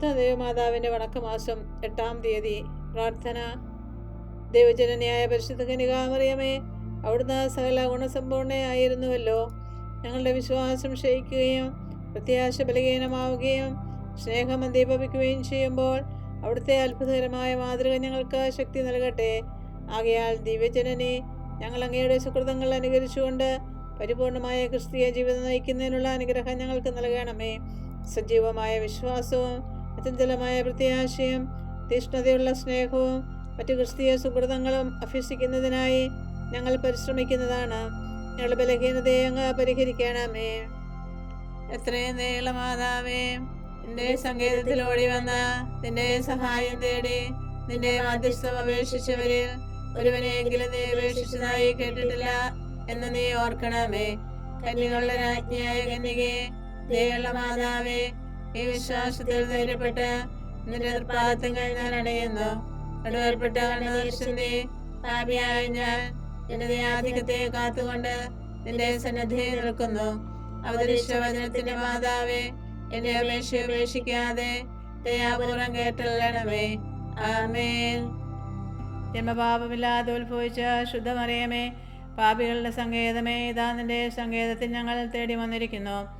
പരിശുദ്ധ ദേവമാതാവിന്റെ വണക്കമാസം എട്ടാം തീയതി പ്രാർത്ഥന ദൈവജനനിയായ പരിശുദ്ധ കനികാമറിയമേ അവിടുന്ന് സകല ഗുണസമ്പൂർണയായിരുന്നുവല്ലോ. ഞങ്ങളുടെ വിശ്വാസം ക്ഷയിക്കുകയും പ്രത്യാശ ബലഹീനമാവുകയും സ്നേഹം ദീപിക്കുകയും ചെയ്യുമ്പോൾ അവിടുത്തെ അത്ഭുതകരമായ മാതൃക ഞങ്ങൾക്ക് ശക്തി നൽകട്ടെ. ആകയാൽ ദിവ്യജനനെ ഞങ്ങൾ അങ്ങയുടെ സുഹൃതങ്ങൾ അനുകരിച്ചുകൊണ്ട് പരിപൂർണമായ ക്രിസ്തീയ ജീവിതം നയിക്കുന്നതിനുള്ള അനുഗ്രഹം ഞങ്ങൾക്ക് നൽകണമേ. സജീവമായ വിശ്വാസവും അചഞ്ചലമായ പ്രത്യാശയും തീഷ്ണതയുള്ള സ്നേഹവും മറ്റു ക്രിസ്തീയ സുഹൃതങ്ങളും അഭ്യസിക്കുന്നതിനായി ഞങ്ങൾ പരിശ്രമിക്കുന്നതാണ്. ഞങ്ങളുടെ ബലഹീനതയെ അങ്ങ് പരിഹരിക്കണമേ. എത്രയും നീളമാതാവേ നിന്റെ സങ്കേതത്തിൽ ഓടി വന്ന നിന്റെ സഹായം തേടി നിന്റെ മധ്യസ്ഥം അപേക്ഷിച്ചവരിൽ ഒരുവനെയെങ്കിലും നീ അപേക്ഷിച്ചതായി കേട്ടിട്ടില്ല എന്ന് നീ ഓർക്കണമേ. കന്യകളുടെ രാജ്ഞിയായ കന്യകെ ദയുള്ള മാതാവേ ഈ വിശ്വാസത്തിൽ ധൈര്യപ്പെട്ട് നിന്റെ നിർപ്പാദത്തങ്ങൾ ഞാൻ അടയുന്നു. നടുവേർപ്പെട്ട കണ്ണുദർശന്തി പാപിയായ ഞാൻ എന്റെ ആധിക്യത്തെ കാത്തുകൊണ്ട് നിന്റെ സന്നദ്ധയിൽ നിൽക്കുന്നു. അവതരിച്ച വചനത്തിന്റെ മാതാവേ എന്റെ അപേക്ഷ ഉപേക്ഷിക്കാതെ ദയാപൂർവം കേട്ടല്ലണമേ. ആമേൻ. ജന്മപാപമില്ലാതെ ഉത്ഭവിച്ച ശുദ്ധമറിയമേ പാപികളുടെ സങ്കേതമേ ഇതാ നിന്റെ സങ്കേതത്തിൽ ഞങ്ങൾ തേടി വന്നിരിക്കുന്നു.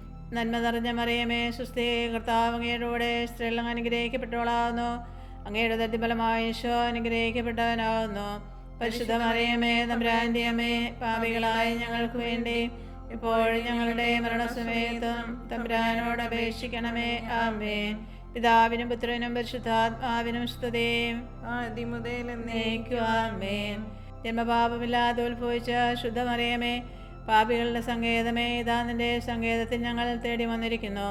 നന്മ നിറഞ്ഞ മറിയമേ സുസ്ഥി കർത്താവ് അങ്ങയുടെ സ്ത്രീകൾ അനുഗ്രഹിക്കപ്പെട്ടവളാകുന്നു. അങ്ങയുടെ ദത്തിഫലമായ ഈശോ അനുഗ്രഹിക്കപ്പെട്ടവനാകുന്നു. പരിശുദ്ധ മറിയമേ തമ്പുരാന്റെ അമ്മേ പാപികളായ ഞങ്ങൾക്ക് വേണ്ടി ഇപ്പോൾ ഞങ്ങളുടെ മരണസമയത്തും തമ്പ്രാനോട് അപേക്ഷിക്കണമേ. ആമേ പിതാവിനും പുത്രനും പരിശുദ്ധാത്മാവിനും സ്തുതേം. ജന്മപാപമില്ലാതെ ഉത്ഭവിച്ച ശുദ്ധമറിയമേ പാപികളുടെ സങ്കേതമേ ഇതാ നിന്റെ സങ്കേതത്തിൽ ഞങ്ങൾ തേടി വന്നിരിക്കുന്നു.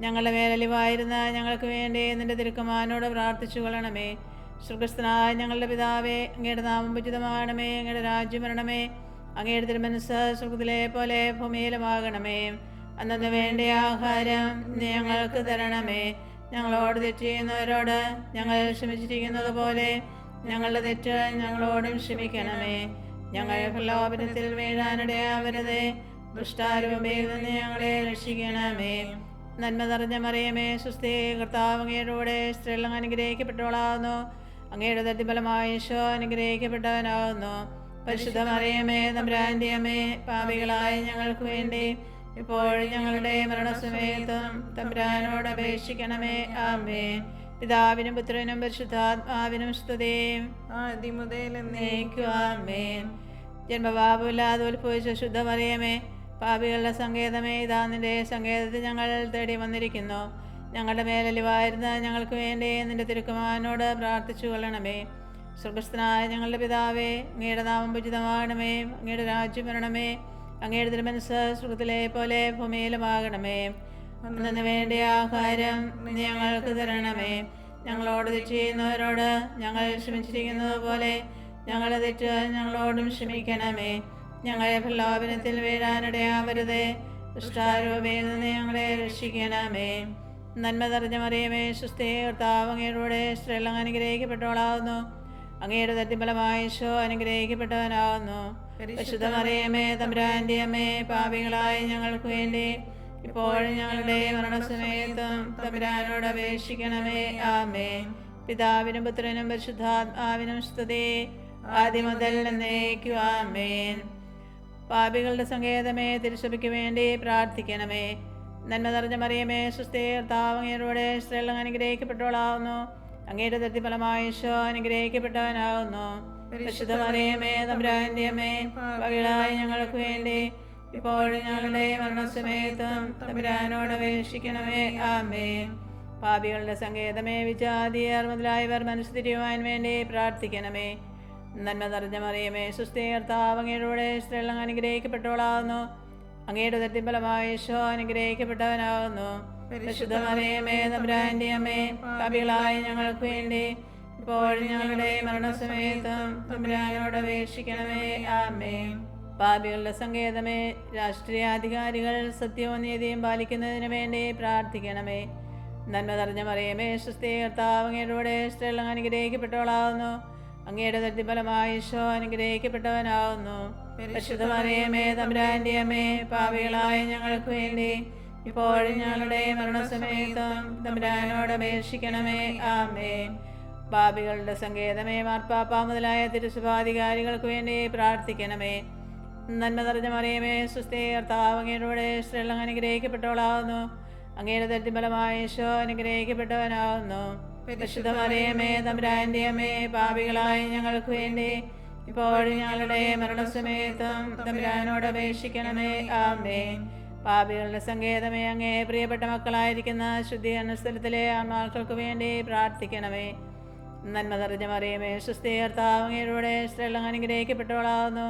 ഞങ്ങളുടെ മേലലിവായിരുന്ന ഞങ്ങൾക്ക് വേണ്ടി നിന്റെ തിരുക്കുമാനോട് പ്രാർത്ഥിച്ചു കൊള്ളണമേ ശ്രീകൃഷ്ണനായ ഞങ്ങളുടെ പിതാവേ അങ്ങയുടെ നാമം ഉചിതമാകണമേ അങ്ങയുടെ രാജ്യം വരണമേ. അങ്ങയുടെ തിരുമനസ് സുഖത്തിലെ പോലെ ഭൂമിയിലുമാകണമേ. അന്നത് വേണ്ട ആഹാരം ഞങ്ങൾക്ക് തരണമേ. ഞങ്ങളോട് തെറ്റ് ചെയ്യുന്നവരോട് ഞങ്ങൾ ക്ഷമിച്ചിരിക്കുന്നത് പോലെ ഞങ്ങളുടെ തെറ്റ് ഞങ്ങളോടും ക്ഷമിക്കണമേ. ഞങ്ങൾ പ്രലോഭനത്തിൽ വീഴാനിടയാവരുതേ ദുഷ്ടാരൂപയിൽ ഞങ്ങളെ രക്ഷിക്കണമേ. നന്മ നിറഞ്ഞ മറിയമേ സുസ്ഥി കർത്താവ് അങ്ങയുടെ സ്ത്രീകൾ അനുഗ്രഹിക്കപ്പെട്ടവളാകുന്നു അങ്ങയുടെ തട്ടിഫലമായ ഈശോ അനുഗ്രഹിക്കപ്പെട്ടവനാകുന്നു പരിശുദ്ധ മറിയമേ തമ്പുരാന്റെ പാപികളായ ഞങ്ങൾക്ക് വേണ്ടി ഇപ്പോൾ ഞങ്ങളുടെ മരണസമയത്തും തമ്പ്രാനോട് അപേക്ഷിക്കണമേ. ആമേ പിതാവിനും പുത്രനും പരിശുദ്ധാത്മാവിനും സ്തുതേം. ജന്മബാബുല്ലാതെ ഉത്ഭവിച്ച ശുദ്ധമറിയമേ പാപികളുടെ സങ്കേതമേ ഇതാ നിന്റെ സങ്കേതത്തിൽ ഞങ്ങൾ തേടി വന്നിരിക്കുന്നു. ഞങ്ങളുടെ മേലലിവായിരുന്ന ഞങ്ങൾക്ക് വേണ്ടി നിന്റെ തിരുക്കുമാനോട് പ്രാർത്ഥിച്ചു കൊള്ളണമേ. സ്വർഗസ്ഥനായ ഞങ്ങളുടെ പിതാവേ അങ്ങയുടെ നാമം ഉചിതമാകണമേ. അങ്ങയുടെ രാജ്യം വരണമേ. അങ്ങയുടെ തിരുമനസ് സുഖത്തിലെ പോലെ ഭൂമിയിലുമാകണമേ. അന്നു വേണ്ട ആഹാരം ഞങ്ങൾക്ക് തരണമേ. ഞങ്ങളോട് തെറ്റ് ചെയ്യുന്നവരോട് ഞങ്ങൾ ക്ഷമിച്ചിരിക്കുന്നത് പോലെ ഞങ്ങളെ തെറ്റ് ഞങ്ങളോടും ക്ഷമിക്കണമേ. ഞങ്ങളെ പ്രലോഭനത്തിൽ വീഴാനിടയാവരുതേ ദുഷ്ടാരൂപയിൽ നിന്ന് ഞങ്ങളെ രക്ഷിക്കണമേ. നന്മ നിറഞ്ഞ മറിയമേ സുസ്ഥേ കർത്താവ് അങ്ങയുടെ സ്ത്രീകൾ അനുഗ്രഹിക്കപ്പെട്ടവളാകുന്നു അങ്ങയുടെ അനുഗ്രഹിക്കപ്പെട്ടവനാകുന്നു പരിശുദ്ധ മറിയമേ തമ്പുരാന്റെ അമ്മേ പാപികളായ ഞങ്ങൾക്ക് വേണ്ടി ഇപ്പോഴും ഞങ്ങളുടെ മരണസമയത്തും തമ്പുരാനോട് അപേക്ഷിക്കണമേ. ആമേ പിതാവിനും പുത്രനും പരിശുദ്ധാത്മാവിനും സ്തുതി. ആദ്യം മുതൽ എന്നേക്കും ആമേൻ. പാപികളുടെ സങ്കേതമേ തിരുസഭയ്ക്ക് വേണ്ടി പ്രാർത്ഥിക്കണമേ. നന്മ നിറഞ്ഞ മറിയമേ സുസ്ഥേ കർത്താവങ്ങയുടെ സ്ത്രീകൾ അനുഗ്രഹിക്കപ്പെട്ടവളാവുന്നു. അങ്ങയുടെ തൃപ്തിഫലമായ ഈശോ അനുഗ്രഹിക്കപ്പെട്ടവനാവുന്നു. പരിശുദ്ധ മറിയമേ തമ്പുരാന്റെ അമ്മേ ഞങ്ങൾക്ക് വേണ്ടി ഇപ്പോഴും ഞങ്ങളുടെ മരണസമയത്തും തമ്പുരാനോട് അപേക്ഷിക്കണമേ. ആമേ പാപികളുടെ സങ്കേതമേ വിജാതിയർ മുതലായവർ മനസ്സുതിരിയുവാൻ വേണ്ടി പ്രാർത്ഥിക്കണമേ. നന്മ നിറഞ്ഞ മറിയമേ സുസ്ഥീകർത്താവങ്ങയിലൂടെ അങ്ങയുടെ അനുഗ്രഹിക്കപ്പെട്ടവളാകുന്നു. അങ്ങയുടെ തട്ടിഫലമായ ഈശോ അനുഗ്രഹിക്കപ്പെട്ടവനാകുന്നു. പരിശുദ്ധ മറിയമേ അമ്മേ പാപികളായ ഞങ്ങൾക്ക് വേണ്ടി ഇപ്പോഴും ഞങ്ങളുടെ മരണസമയത്തും തമ്പുരാനോട് അപേക്ഷിക്കണമേ. ആമേ പാപികളുടെ സങ്കേതമേ രാഷ്ട്രീയാധികാരികൾ സത്യവും നീതിയും പാലിക്കുന്നതിന് വേണ്ടി പ്രാർത്ഥിക്കണമേ. നന്മ നിറഞ്ഞ മറിയമേ സുസ്ഥീ കർത്താവ് അങ്ങയുടെ സ്ത്രീകൾ അനുഗ്രഹിക്കപ്പെട്ടവളാവുന്നു അങ്ങയുടെ തട്ടിഫലമായി ഈശോ അനുഗ്രഹിക്കപ്പെട്ടവനാവുന്നു പരിശുദ്ധ മറിയമേ തമ്പുരാന്റെ അമ്മേ പാപികളായ ഞങ്ങൾക്ക് വേണ്ടി ഇപ്പോഴും ഞങ്ങളുടെ മരണസമയത്തും തമ്പുരാനോട് അപേക്ഷിക്കണമേ. ആമേ പാപികളുടെ സങ്കേതമേ മാർപ്പാപ്പ മുതലായ തിരുസഭാധികാരികൾക്ക് വേണ്ടി പ്രാർത്ഥിക്കണമേ. നന്മ നിറഞ്ഞ മറിയമേ സുസ്ഥേ കർത്താവ് അങ്ങയുടെ സ്ത്രീകൾ അനുഗ്രഹിക്കപ്പെട്ടവളാകുന്നു അങ്ങയുടെ തട്ടിഫലമായ ഈശോ അനുഗ്രഹിക്കപ്പെട്ടവനാകുന്നു പരിശുദ്ധ മറിയമേ തമ്പുരാന്റെ അമ്മേ പാപികളായ ഞങ്ങൾക്ക് വേണ്ടി ഇപ്പോഴും ഞങ്ങളുടെ മരണസമയത്തും തമ്പുരാനോട് അപേക്ഷിക്കണമേ. ആമേ പാപികളുടെ സങ്കേതമേ അങ്ങേ പ്രിയപ്പെട്ട മക്കളായിരിക്കുന്ന ശുദ്ധീകരണ സ്ഥലത്തിലെ ആത്മാക്കൾക്ക് വേണ്ടി പ്രാർത്ഥിക്കണമേ. നന്മ നിറഞ്ഞ മറിയമേ സുസ്ഥീകർത്താവ് അങ്ങയുടെ സ്ത്രീകൾ അനുഗ്രഹിക്കപ്പെട്ടവളാവുന്നു.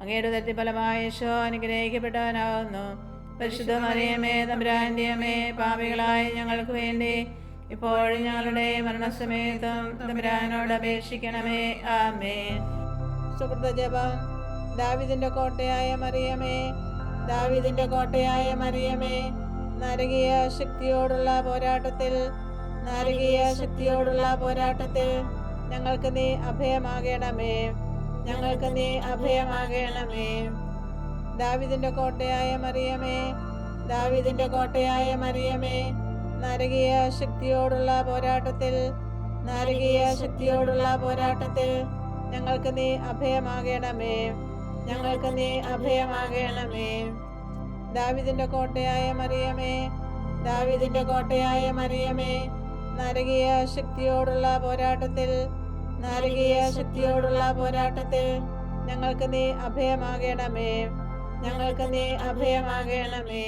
അങ്ങയുടെ തട്ടിഫലമായ യേശോ അനുഗ്രഹിക്കപ്പെട്ടവനാകുന്നു പരിശുദ്ധ മറിയമേ തമ്പുരാന്റെ അമ്മേ പാപികളായ ഞങ്ങൾക്ക് വേണ്ടി ഇപ്പോഴും ഞങ്ങളുടെ മരണസമയത്തും തമ്പുരാനോട് അപേക്ഷിക്കണമേ. ആമേ സുഹൃത ജപം. ദാവിദിന്റെ കോട്ടയായ മറിയമേ ദാവിദിന്റെ കോട്ടയായ മറിയമേ നരകീയ ശക്തിയോടുള്ള പോരാട്ടത്തിൽ നരകീയ ശക്തിയോടുള്ള പോരാട്ടത്തിൽ ഞങ്ങൾക്ക് നീ അഭയമാകണമേ. ഞങ്ങൾക്ക് നീ അഭയമാകണമേ. ദാവിദിന്റെ കോട്ടയായ മറിയമേ ദാവിദിന്റെ കോട്ടയായ മറിയമേ നരകീയ ശക്തിയോടുള്ള പോരാട്ടത്തിൽ നരകീയ ശക്തിയോടുള്ള പോരാട്ടത്തിൽ ഞങ്ങൾക്ക് നീ അഭയമാകണമേ. ഞങ്ങൾക്ക് നീ അഭയമാകണമേ. ദാവിദിന്റെ കോട്ടയായ മറിയമേ ദാവിദിന്റെ കോട്ടയായ മറിയമേ നരകീയ ശക്തിയോടുള്ള പോരാട്ടത്തിൽ നരകീയ ശക്തിയോടുള്ള പോരാട്ടത്തിൽ ഞങ്ങൾക്ക് നീ അഭയമാകണമേ. ഞങ്ങൾക്ക് നീ അഭയമാകണമേ.